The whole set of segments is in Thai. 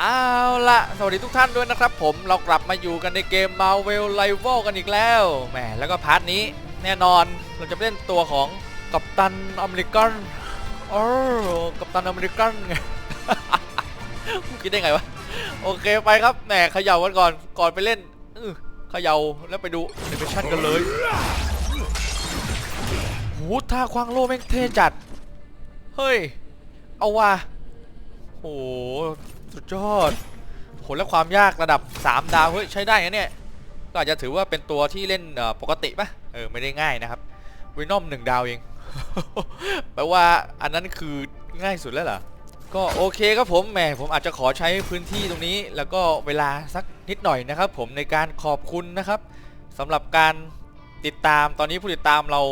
เอาละสวัสดีทุกท่านด้วยนะครับ ผมเรากลับมาอยู่กันในเกม Marvel Rival กันอีกแล้วแหมแล้วก็พาร์ทนี้แน่นอนเราจะเล่นตัวของกัปตันอเมริกันโอ้กัปตันอเมริกันไงคิดได้ไงวะ โอเคไปครับแหมเขย่ากันก่อนก่อนไปเล่นเขย่าแล้วไปดูแอนิเมชั่นกันเลยหูท่าควางโล่แม่งเท่จัด เฮ้ย เอาว่ะโห สุดยอดโหและความยากระดับ 3 ดาว เฮ้ย ใช้ได้นะเนี่ย ก็อาจจะถือว่าเป็นตัวที่เล่นปกติปะเออ ไม่ได้ง่ายนะครับวินอมหนึ่งดาวเอง แปลว่าอันนั้นคือง่ายสุดแล้วเหรอ ก็โอเคครับผมแหมผมอาจจะขอใช้พื้นที่ตรงนี้ แล้วก็เวลาสักนิดหน่อยนะครับ ผมในการขอบคุณนะครับสำหรับการติดตามตอนนี้ผู้ติดตามเรา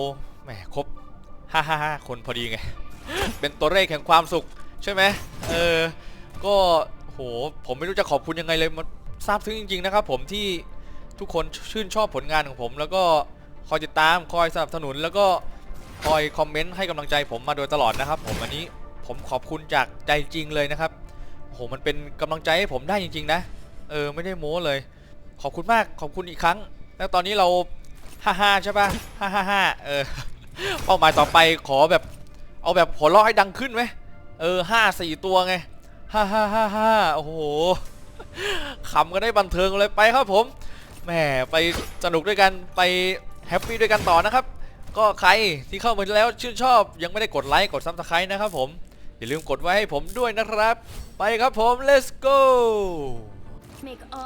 แหมครบ555คนพอดีไง เป็นตัวเลขแห่งความสุขใช่ไหมเออ ก็โหผมไม่รู้จะขอบคุณยังไงเลยมันซาบซึ้งจริง ๆ นะครับ ผมที่ทุกคนชื่นชอบผลงานของผม แล้วก็คอยติดตามคอยสนับสนุน แล้วก็คอยคอมเมนต์ให้กำลังใจผมมาโดยตลอดนะครับ ผมอันนี้ผมขอบคุณจากใจจริงเลยนะครับโหมันเป็นกำลังใจให้ผมได้จริง ๆ นะ เออไม่ได้โม้เลย ขอบคุณมากขอบคุณอีกครั้ง แล้วตอนนี้เราฮ่าฮ่าใช่ปะฮ่าฮ่าฮ่าเออเป้าหมายต่อไปขอแบบ เอาแบบหัวเราะให้ดังขึ้นไหมเออห้าสี่ตัวไง ฮ่าฮ่าฮ่าฮ่าโอ้โหขำกันได้บันเทิงเลยไปครับผมแหมไปสนุกด้วยกันไปแฮปปี้ด้วยกันต่อนะครับ ก็ใครที่เข้ามาแล้วชื่นชอบ ยังไม่ได้กดไลค์กดซับสไครต์นะครับผม อย่าลืมกดไว้ให้ผมด้วยนะครับ ไปครับผม let's go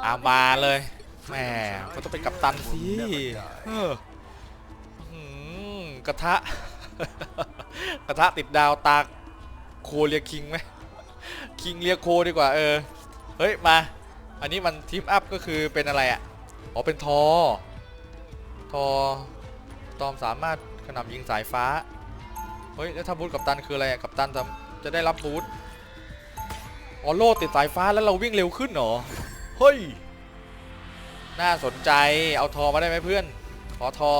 อามาเลยแหมก็ต้องเป็นกัปตันสิเออกระทะ กระทะติดดาวตาโคเรียคิงไหม คิงเรียโคดีกว่าเออ เฮ้ย มา อันนี้มันทีมอัพก็คือเป็นอะไรอะ อ๋อ เป็นทอ ทอ ตอมสามารถกระหน่ำยิงสายฟ้า เฮ้ย แล้วถ้าบูทกับตันคืออะไรอะกับตันจะจะได้รับบูทอ๋อโล่ติดสายฟ้าแล้วเราวิ่งเร็วขึ้นเหรอ เฮ้ย น่าสนใจ เอาทอมาได้ไหมเพื่อน ขอทอ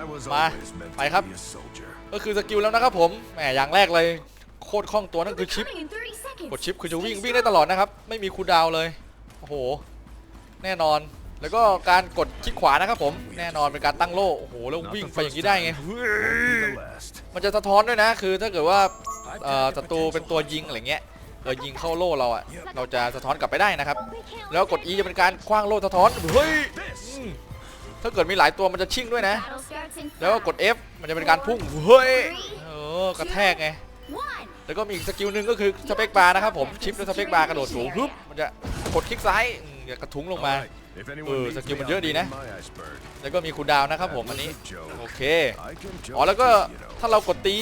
I was Ma, always meant mày to khắp. be a soldier. ก็คือสกิลแล้วนะครับผม แหม อย่างแรกเลย โคตรคล่องตัวนั่นคือชิปกดชิปคือจะวิ่งวิ่งได้ตลอดนะครับ ไม่มีคูลดาวน์เลยโอ้โห แน่นอนแล้วก็การกดคลิกขวานะครับผมแน่นอนเป็นการตั้งโล่โอ้โหแล้ว Not วิ่ง the ไปอย่าง first นี้ได้ไง time, won't be the last. มันจะสะท้อนด้วยนะ คือถ้าเกิดว่า I've เอ่อ got the ศัตรูเป็น potential. ตัวยิงอะไรเงี้ยเออยิงเข้าโล่เราอะเราจะสะท้อนกลับไปได้นะครับ แล้วกด E จะเป็นการคว้างโล่สะท้อนเฮ้ยอืมถ้าเกิดมีหลายตัวมันจะชิ่งด้วยนะ แล้วก็กด F มันจะเป็นการพุ่งเฮ้ยเออกระแทกไง แล้วก็มีอีกสกิลหนึ่งก็คือสเปกบาร์นะครับผมชิปด้วยสเปกบาร์กระโดดสูงปุ๊บมันจะกดคลิกซ้ายอืมกระทุ้งลงมา Alright, if anyone Ừ, needs sao kêu me, mình I'll nhớ đi be nè. in my iceberg. แล้วก็มีคูลดาวน์นะครับผมอันนี้โอเค อ๋อแล้วก็ถ้าเรากดตี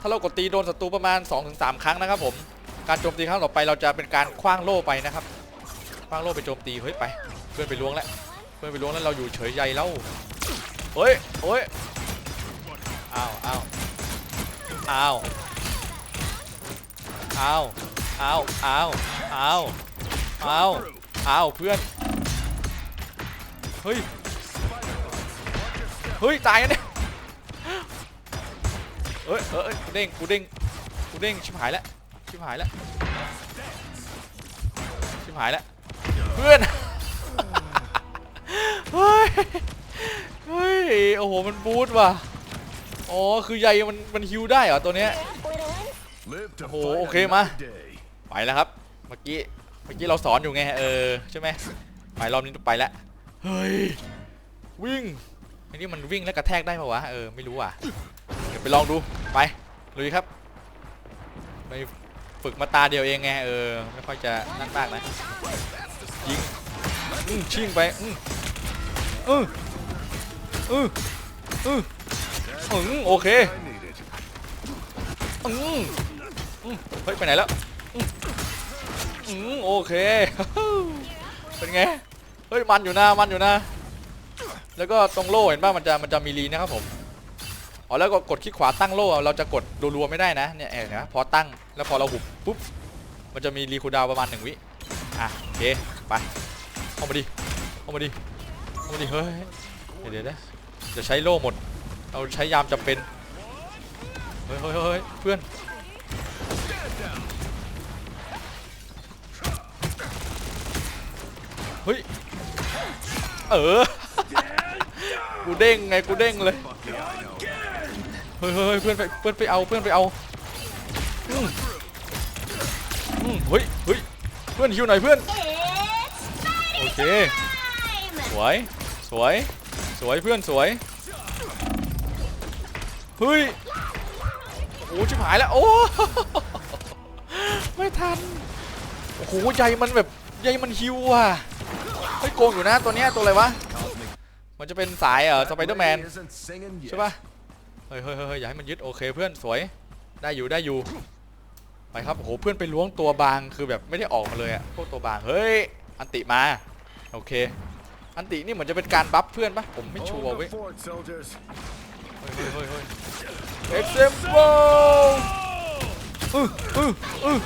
ถ้าเรากดตีโดนศัตรูประมาณ 2-3 ครั้งนะครับผมการโจมตีครั้งต่อไปเราจะเป็นการคว้างโล่ไปนะครับคว้างโล่ไปโจมตีเฮ้ยไป เพื่อนไปล้วงแล้วเพื่อนไปล้วงแล้วเราอยู่เฉยใยแล้วเฮ้ยเฮ้ยอ้าวอ้าวอ้าว อ้าวอ้าวอ้าวอ้าวอ้าวอ้าวเพื่อน เฮ้ย เฮ้ย ตายแล้วเนี่ยเอ้ยเอ้ยกูเด้งกูเด้งกูเด้งชิบหายแล้วชิบหายแล้วชิบหายแล้วเพื่อน เฮ้ย เฮ้ย โอ้โห มันบูทว่ะ อ๋อ คือใยมัน มันฮิวได้เหรอตัวเนี้ย โอ้โห fight โอเคมา another day. ไปแล้วครับ เมื่อกี้เมื่อกี้เราสอนอยู่ไงเออใช่ไหมไปรอบนี้ไปแล้วเฮ้ยวิ่งไอ้นี่มันวิ่งแล้วกระแทกได้ปะวะเออไม่รู้ว่ะเดี๋ยวไปลองดูไปลุยครับไปฝึกมาตาเดียวเองไงเออไม่ค่อยจะนั่นมากนะยิงอืมชิงไปอืมอืออืออืออือโอเค I need it. อืม อืมเฮ้ยไปไหนแล้วอืมอืมโอเค เป็นไง เฮ้ยมันอยู่นะมันอยู่นะ แล้วก็ตรงโล่เห็นป่ะมันจะมันจะมีรีนะครับผมอ๋อแล้วก็กดคลิกขวาตั้งโล่เราจะกดรัวๆไม่ได้นะเนี่ยเห็นไหมพอตั้งแล้วพอเราหุบปุ๊บมันจะมีรีคูดาวประมาณหนึ่งวิอะโอเคไปเข้ามาดิเข้ามาดิเข้ามาดิเฮ้ยเดี๋ยวเดี๋ยวนะจะใช้โล่หมด เราใช้ยามจำเป็นเฮ้ยเฮ้ยเฮ้ยเพื่อน เฮ้ย เออ กูเด้งไงกูเด้งเลย เฮ้ยเฮ้ยเพื่อนไปเพื่อนไปเอาเพื่อนไปเอาอืมอืมเฮ้ยเฮ้ยเพื่อนฮิวหน่อยเพื่อน โอเค สวย สวย สวยเพื่อนสวย เฮ้ย โอ้ชิบหายแล้ว โอ้ไม่ทัน โอ้โหใยมันแบบใยมันฮิวอะ เฮ้ยโกงอยู่นะตัวเนี้ยตัวอะไรวะ มันจะเป็นสายเออสไปเดอร์แมนใช่ปะเฮ้ยเฮ้ยเฮ้ยอย่าให้มันยึดโอเคเพื่อนสวยได้อยู่ได้อยู่ไปครับโอ้โหเพื่อนไปล้วงตัวบางคือแบบไม่ได้ออกมาเลยอะพวกตัวบางเฮ้ยอันติมาโอเค อันตินี่เหมือนจะเป็นการบัฟเพื่อนปะผมไม่ชัวร์เว้ยเฮ้ยเฮ้ยเฮ้ยเฮ้ยเอ็กเซมโบอืออืออือ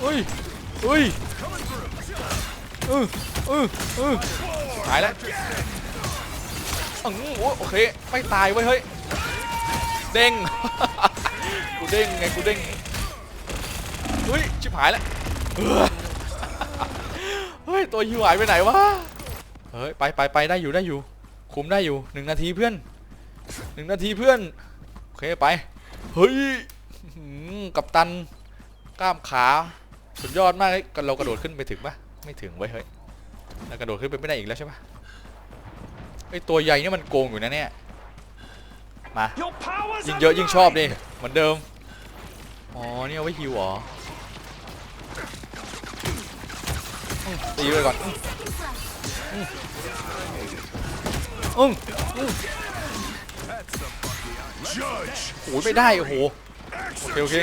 เฮ้ย เฮ้ยอืออืออือหายแล้วอือโอ้โอเค ไม่ตายเว้ยเฮ้ย เด้ง กูเด้งไงกูเด้งเฮ้ยชิบหายแล้วเฮ้ย ตัวหิวหายไปไหนวะ เฮ้ย ไปไปไปได้อยู่ได้อยู่ คุมได้อยู่หนึ่งนาทีเพื่อนหนึ่งนาทีเพื่อน โอเคไป เฮ้ยกับตัน กล้ามขา สุดยอดมากเฮ้ยเรากระโดดขึ้นไปถึงปะ ไม่ถึงไว้ยเฮ้ยเรากระโดดขึ้นไปไม่ได้อีกแล้วใช่ปะไอตัวใหญ่เนี่ยมันโกงอยู่นะเนี่ย มายิงเยอะยิ่งชอบดิเหมือนเดิม อ๋อนี่เอาไว้ฮิวเหรออืมตีไปก่อนอืมอืมอืม Judge! โอ้ยไม่ได้ โอ้โห โอเค โอเค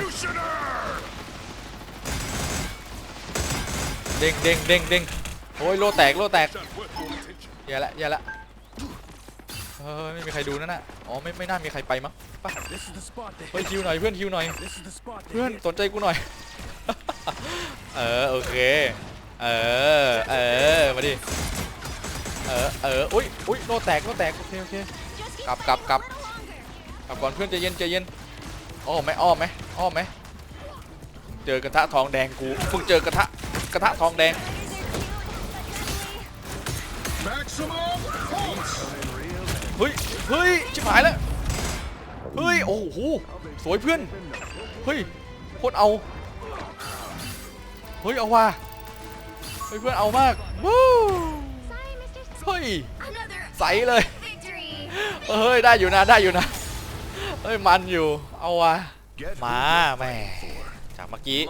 เด้งเด้งเด้งเด้งโอ้ยโลแตกโลแตกแย่าละแย่าละเฮ้ยไม่มีใครดูนั่นน่ะอ๋อไม่ไม่น่ามีใครไปมั้งไปเฮ้ยคิวหน่อยเพื่อนคิวหน่อยเพื่อนสนใจกูหน่อยเออโอเคเออเออมาดิเออเอออุ้ยอุ้ยโลแตกโลแตกโอเคโอเคกลับกลับกลับกลับก่อนเพื่อนใจเย็นใจเย็นอ้อมไหมอ้อมไหมอ้อมไหมเจอกระทะทองแดงกูเพิ่งเจอกระทะ กระทะทองแดงเฮ้ยเฮ้ยชิบหายแล้วเฮ้ยโอ้โหสวยเพื่อนเฮ้ยโคตรเอาเฮ้ยเอาว่ะเฮ้ยเพื่อนเอามากวู้เฮ้ยใสเลยเฮ้ยได้อยู่นะได้อยู่นะเฮ้ยมันอยู่เอาว่ะมาแม่จากเมื่อกี้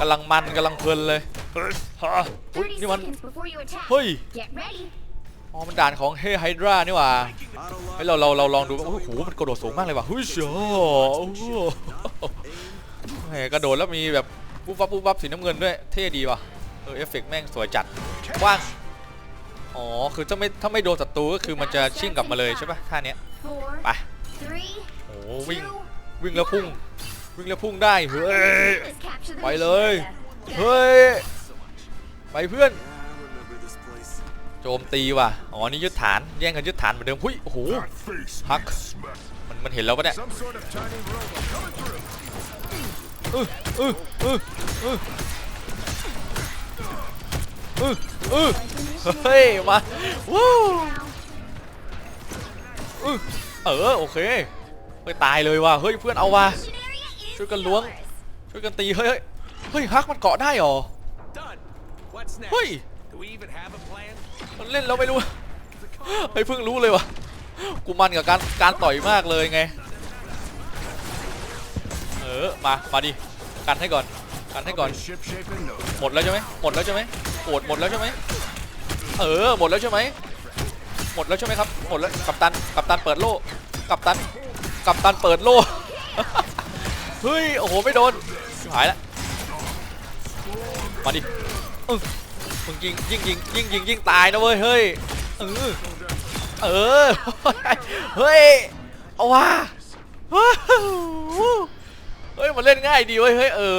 กำลังมันกำลังเพลินเลยเฮ้ยฮะอุ๊ย30นี่มัน seconds before you attack. เฮ้ย Get ready. อ๋อมันด่านของเฮไฮดรานี่หว่าเฮ้ยเราเราเราลองดูโอ้โหมันกระโดดสูงมากเลยว่ะเฮ้ยเชียวโอ้โหแหมกระโดดแล้วมีแบบปุ๊บปั๊บปุ๊บปั๊บสีน้ำเงินด้วยเท่ดีว่ะเออเอฟเฟกต์แม่งสวยจัดกว้างอ๋อคือถ้าไม่ถ้าไม่โดนศัตรูก็คือมันจะชิ่งกลับมาเลยใช่ปะท่าเนี้ย Four, ไป three, โอ้โหวิ่ง two, วิ่งแล้วพุ่ง วิ่งแล้วพุ่งได้เฮ้ย let's capture the ไป mission เลย area. เฮ้ยไปเพื่อน โจมตีว่ะอ๋อนี่ยึดฐานแย่งกันยึดฐานเหมือนเดิมหุ้ยโอ้โห face Huck. needs smack. มันมันเห็นแล้วปะเนี่ย Some sort of tiny robot coming through. เออเออเออเออเออเออเฮ้ยมาวู้เออเออโอเคเฮ้ยตายเลยว่ะเฮ้ยเพื่อนเอาว่ะ Mission area is Chưa cần luống. yours. ช่วยกันตีเฮ้ยเฮ้ยเฮ้ยฮักมันเกาะได้เหรอ Done. What's next? เฮ้ย Do we even have a plan? มันเล่นแล้วไม่รู้เฮ้ยเพิ่งรู้เลยว่ะกูมันกับการการต่อยมากเลยไงเออมามาดิกันให้ก่อนกันให้ก่อน Ship shape in no หมดแล้วใช่ไหมหมดแล้วใช่ไหมโอดหมดแล้วใช่ไหมเออหมดแล้วใช่ไหมหมดแล้วใช่ไหมครับหมดแล้วกัปตันกัปตันเปิดโล่กัปตันกัปตันเปิดโล่ เฮ้ย โอ้โห ไม่โดน หายล้วมาดิมึงยิงยิงยิงยิงยิงยิงตายนะเว้ย เฮ้ย เออ เออ เฮ้ย เอาว่ะเฮ้ย มันเล่นง่ายดีเว้ย เฮ้ย เออ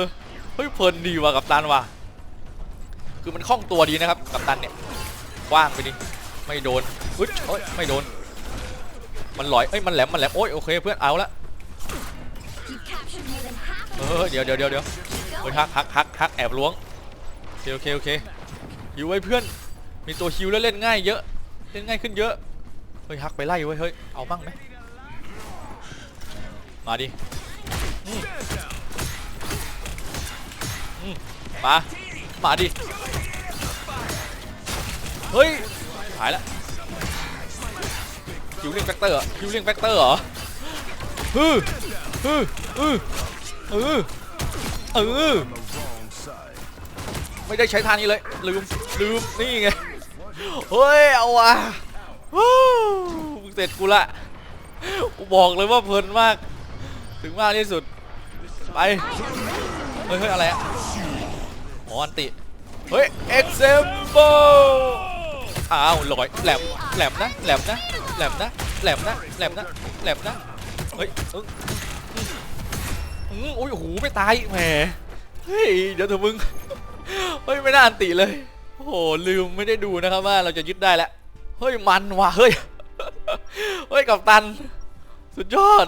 เฮ้ย เพลินดีว่ะกัปตันว่ะ คือมันคล่องตัวดีนะครับกัปตันเนี่ยกว้างไปดิ ไม่โดนอึดเอ้ยไม่โดน มันลอย เอ้ย มันแหลม มันแหลม โอ้ย โอเค เพื่อนเอาละ เออเดี๋ยวเดี๋ยวเดี๋ยวเดี๋ยวเฮ้ยฮักฮักฮักฮักแอบล้วงโอเคโอเคโอเคฮิวไว้เพื่อนมีตัวฮิวแล้วเล่นง่ายเยอะเล่นง่ายขึ้นเยอะเฮ้ยฮักไปไล่เว้ยเฮ้ยเอาบ้างไหมมาดิมามาดิเฮ้ยหายละคิวเลี้ยงแฟกเตอร์เหรอคิวเลี้ยงแฟกเตอร์เหรอฮึฮึฮึเออ เออ Wrong side. ไม่ได้ใช้ทางนี้เลย ลืม ลืม นี่ไง เฮ้ย เอาว่ะมึงเสร็จกูละกูบอกเลยว่าเพลินมาก ถึงมากที่สุด ไป เฮ้ยเฮ้ยอะไรอะอ๋ออันติ เฮ้ย example อ้าวลอยแหลมแหลมนะแหลมนะแหลมนะแหลมนะแหลมนะแหลมนะ เฮ้ย อึ้งอุ้ยโอ้โหไม่ตายแหมเฮ้ยเดี๋ยวเถอะมึงเฮ้ยไม่น่าอันติเลยโอ้โหลืมไม่ได้ดูนะครับว่าเราจะยึดได้แล้วเฮ้ยมันว่ะเฮ้ยเฮ้ยกับตัน สุดยอด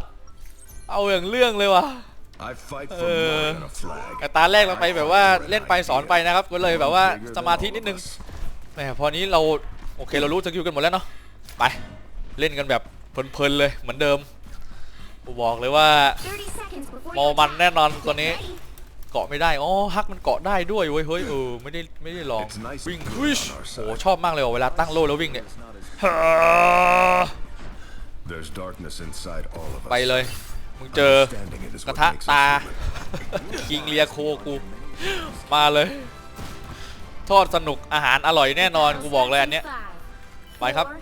เอาอย่างเรื่องเลยว่ะ I fight for Uh, more than a flag. แต่ตาแรกเราไปแบบว่าเล่นไปสอนไปนะครับ ก็เลยแบบว่าสมาธินิดนึงแหมพอนี้เราโอเคเรารู้สกิลกันหมดแล้วเนาะไปเล่นกันแบบเพลินๆเลยเหมือนเดิม กูบอกเลยว่า30 seconds before มอ your มัน attack. แน่นอน Get ตัวนี้ ready. เกาะไม่ได้ อ๋อ ฮักมันเกาะได้ด้วยเว้ย เฮ้ย เออ ไม่ได้ ไม่ได้ลอง It's nice วิ่ง and good วิช on our โอ้ side. ชอบมากเลยว่ะเวลาตั้งโล่แล้ววิ่งเนี่ย There's darkness inside all of us. ไปเลย มึงเจอ Understanding it is กระ what ทะ makes us ตา human. กิงเลียโคกู มาเลย ทอดสนุก อาหารอร่อยแน่นอน กูบอกเลยอันเนี้ย Five, ไปครับ four,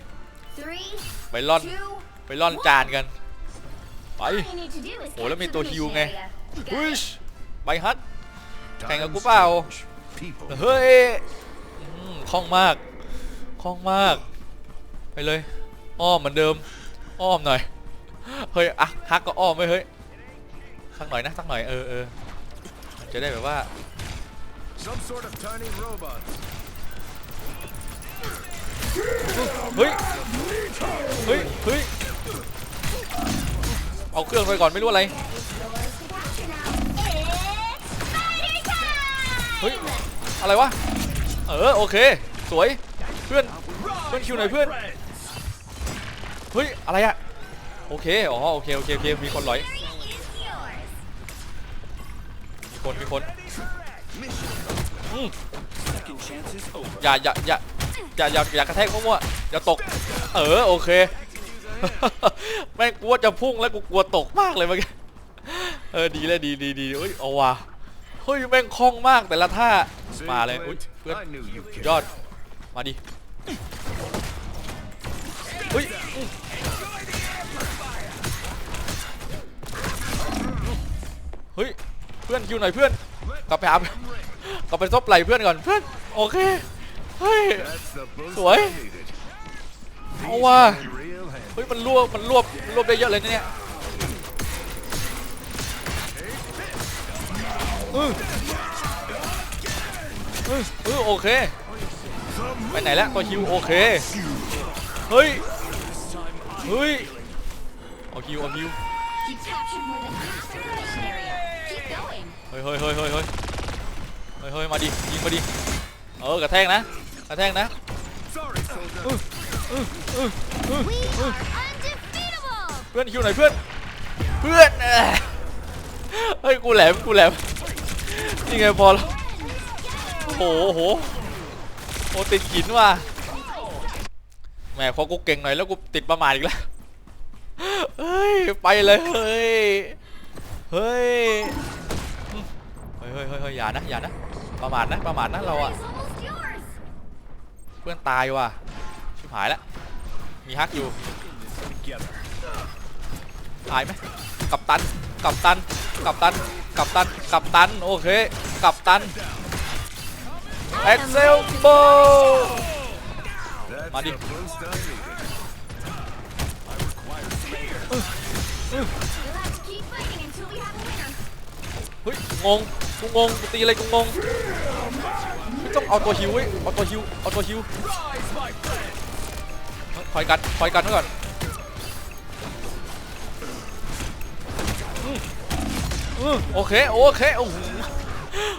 three, ไปล่อน two, ไปล่อนจานกัน ไป all you need to do is โอ้แล้วมี capture ตัว the ฮิว mission ไง area. You got วิ it? ชไปฮัทแข่งกับ Times กูเปล่า change. People เฮ้ยอืมคล่องมากคล่องมาก ไปเลย อ้อมเหมือนเดิม อ้อมหน่อย เฮ้ยอะฮักก็อ้อมไว้เฮ้ยสักหน่อยนะสักหน่อยเออเออมันจะได้แบบว่า Some sort of tiny robot. เฮ้ยเฮ้ยเฮ้ย เอาเครื่องไปก่อนไม่รู้อะไร เฮ้ย อะไรวะ เออโอเค สวย เพื่อน เพื่อนคิวหน่อยเพื่อน เฮ้ย อะไรอะโอเค อ๋อโอเคโอเคโอเคมีคนหลอย มีคน มีคนอืม Second chances over. อย่าอย่าอย่าอย่าอย่าอย่ากระแทกมั่วๆอย่าตก เออโอเค แม่งกลัวจะพุ่งแล้วกูกลัวตกมากเลยเมื่อกี้เออดีเลยดีดีดีเฮ้ยเอาว่ะเฮ้ยแม่งคล่องมากแต่ละท่ามาเลยอุ้ยเพื่อนยอดมาดิเฮ้ยเฮ้ยเพื่อนคิวหน่อยเพื่อนกลับไปหากลับไปซบไหลเพื่อนก่อนเพื่อนโอเคเฮ้ย That's the boost Sủi. I needed. เอาว่ะ เฮ้ยมันรวบมันรวบรวบได้เยอะเลยนะเนี่ยเออเออเออโอเคไปไหนแล้วตัวคิวโอเคเฮ้ยเฮ้ยเอาคิวเอาคิว You captured more than half of the mission area. Keep going. เฮ้ยเฮ้ยเฮ้ยเฮ้ยเฮ้ยเฮ้ยเฮ้ยมาดิยิงมาดิเออกระแทกนะกระแทกนะ เพื่อนคิวไหนเพื่อน เพื่อนเฮ้ยกูแหลมกูแหลมนี่ไงพอแล้วโอ้โหโอ้โหโอ้ติดหินว่ะแหมพอกูเก่งหน่อยแล้วกูติดประมาทอีกแล้วเฮ้ยไปเลยเฮ้ยเฮ้ยเฮ้ยเฮ้ยเฮ้ยอย่านะอย่านะประมาทนะประมาทนะเราอะเพื่อนตายว่ะ ชิบหายแล้วมีฮักอยู่ตายไหมกับตันกับตันกับตันกับตันกับตันโอเคกับตันเอ็กเซลโบ That's Muddy. the boost I needed. You'll have to keep fighting until we have a winner. เฮ้ยงงกูงงกูตีอะไรกูงงไม่ต้องเอาตัวฮิวเว้ยเอาตัวฮิวเอาตัวฮิว อยกันคอยกันไว้ก่อนโอเค โอเค โอ้โห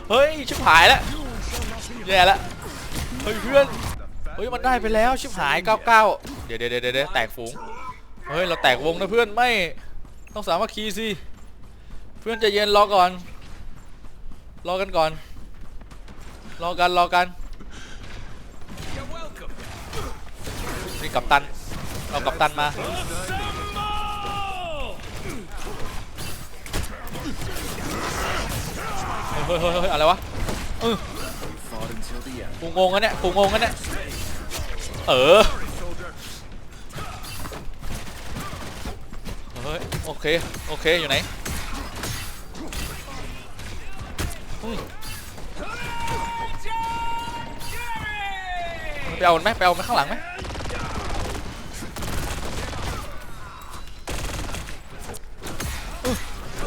เฮ้ย ชิบหายแล้วแย่แล้วฮ้ยเพื่อน เฮ้ย มันได้ไปแล้ว ชิบหาย 99 เดี๋ยวเดี๋ยวเดี๋ยวเดะแตกฝูง เฮ้ย เราแตกวงนะเพื่อน ไม่ ต้องสามัคคีสิ เพื่อนใจะเย็นรอก่อน รอกันก่อน รอกัน รอกัน กัปตัน เอากัปตันมาเฮ้ยเฮ้ยเฮ้ยอะไรวะ Fought until the end. กูงงกันเนี่ยกูงงกันเนี่ยเออเฮ้ยโอเคโอเคอยู่ไหนไปเอามันไหมไปเอามันข้างหลังไหม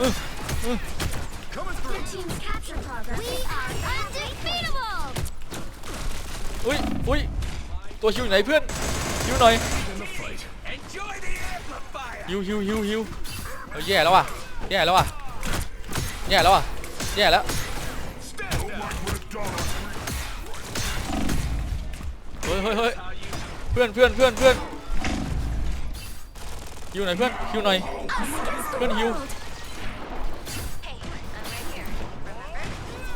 อุ้ยอุ้ยตัวฮิวไหนเพื่อนฮิวหน่อยฮิวฮิวฮิวฮิวเฮ้ยแย่แล้วว่ะแย่แล้วว่ะแย่แล้วว่ะแย่แล้วเฮ้ยเฮ้ยเฮ้ยเพื่อนเพื่อนเพื่อนเพื่อนฮิวหน่อยเพื่อนฮิวหน่อย Us against the Good you. world.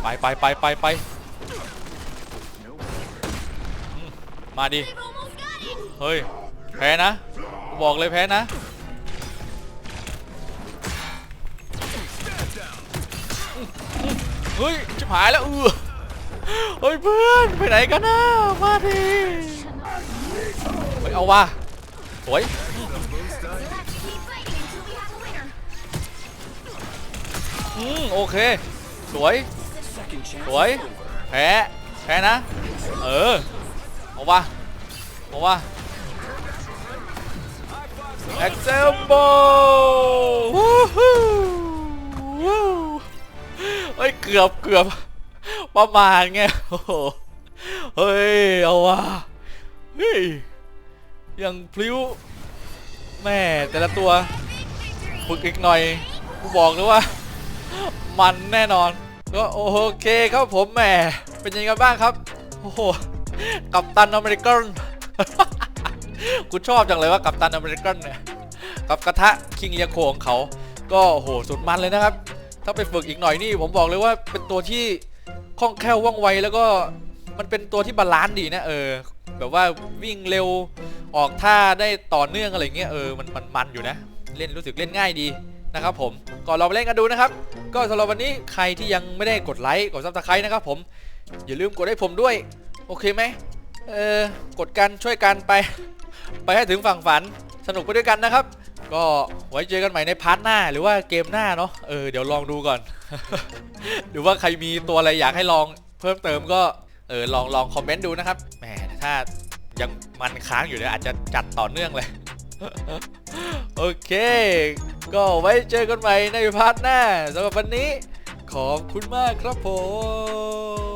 ไปไปไปไปไปมาดิ เฮ้ย แพ้นะ บอกเลยแพ้นะ เฮ้ยชิบหายแล้วเออเฮ้ยเพื่อนไปไหนกันนะมาดิเฮ้ยเอาว่ะสวยอืมโอเค สวย สวยแพ้แพ้นะ เออเอาวะเอาวะเอ็กเซมโบวู้ฮู้วู้เฮ้ยเกือบเกือบประมาณไงโอ้โหเฮ้ยเอาวะเฮ้ยยังพลิ้วแม่แต่ละตัวฝึกอีกหน่อยกูบอกเลยว่า มันแน่นอน ก็โอเคครับผมแหมเป็นยังไงบ้างครับ โอ้โหกัปตันอเมริกันกูชอบจังเลยว่ากัปตันอเมริกันเนี่ยกับกระทะคิงเลียโคของเขา ก็โหสุดมันเลยนะครับ ถ้าไปฝึกอีกหน่อยนี่ผมบอกเลยว่าเป็นตัวที่คล่องแคล่วว่องไวแล้วก็มันเป็นตัวที่บาลานซ์ดีนะเออ แบบว่าวิ่งเร็วออกท่าได้ต่อเนื่องอะไรเงี้ยเออมันมันมันอยู่นะ เล่นรู้สึกเล่นง่ายดี นะครับผมก่อนเราไปเล่นกันดูนะครับ ก็สำหรับวันนี้ใครที่ยังไม่ได้กดไลค์กดซับสไครต์นะครับผมอย่าลืมกดให้ผมด้วย โอเคไหมเออกดกันช่วยกันไป ไปให้ถึงฝั่งฝันสนุกไปด้วยกันนะครับ ก็ไว้เจอกันใหม่ในพาร์ทหน้าหรือว่าเกมหน้าเนาะเออเดี๋ยวลองดูก่อน หรือว่าใครมีตัวอะไรอยากให้ลองเพิ่มเติมก็เออลองลองคอมเมนต์ดูนะครับแหมถ้ายังมันค้างอยู่เนี่ยอาจจะจัดต่อเนื่องเลย โอเค ก็ไว้เจอกันใหม่ในพาร์ทหน้าสำหรับวันนี้ ขอบคุณมากครับผม